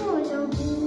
হলো